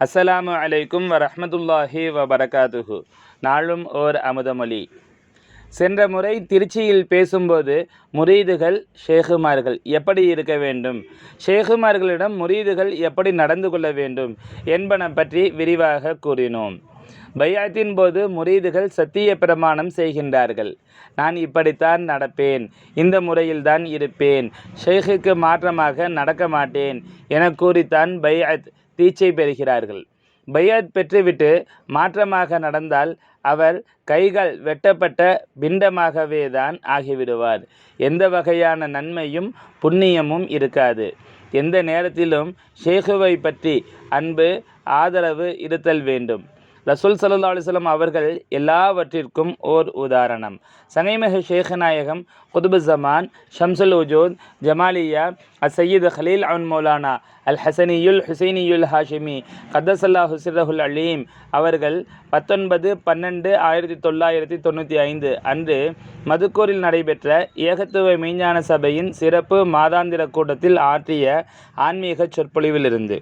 அஸ்ஸலாமு அலைக்கும் வரஹ்மத்துல்லாஹி வபரகாதுஹு நாளும் ஓர் அமுதமொழி சென்ற முறை திருச்சியில் பேசும்போது முரீதுகள் ஷேகுமார்கள் எப்படி இருக்க வேண்டும்? ஷேகுமார்களிடம் முரீதுகள் எப்படி நடந்து கொள்ள வேண்டும் என்பன பற்றி விரிவாக கூறினோம். பையாத்தின் போது முரீதுகள் சத்திய பிரமாணம் செய்கின்றார்கள். நான் இப்படித்தான் நடப்பேன். இந்த முறையில்தான் இருப்பேன். ஷேகுக்கு மாற்றமாக நடக்க மாட்டேன் என கூறித்தான் பையாத் தீட்சை பெறுகிறார்கள். பையத் பெற்றுவிட்டு மாற்றமாக நடந்தால் அவர் கைகள் வெட்டப்பட்ட பிண்டமாகவே தான் ஆகிவிடுவார். எந்த வகையான நன்மையும் புண்ணியமும் இருக்காது. எந்த நேரத்திலும் ஷேகுவை பற்றி அன்பு ஆதரவு இருத்தல் வேண்டும். ரசூல் சல்லா அலிஸ்லாம் அவர்கள் எல்லாவற்றிற்கும் ஓர் உதாரணம். சனைமக ஷேகநாயகம் குதுபு ஜமான் ஷம்சுல் உஜூத் ஜமாலியா அசையீத் ஹலீல் அவுன் மௌலானா அல் ஹசனியுல் ஹுசைனியுல் ஹாஷிமி கதசல்லா ஹுசிரஹுல் அலீம் அவர்கள் பத்தொன்பது பன்னெண்டு ஆயிரத்தி தொள்ளாயிரத்தி தொண்ணூற்றி ஐந்து அன்று மதுக்கூரில் நடைபெற்ற ஏகத்துவ மெய்ஞான சபையின் சிறப்பு மாதாந்திர கூட்டத்தில் ஆற்றிய ஆன்மீக சொற்பொழிவிலிருந்து.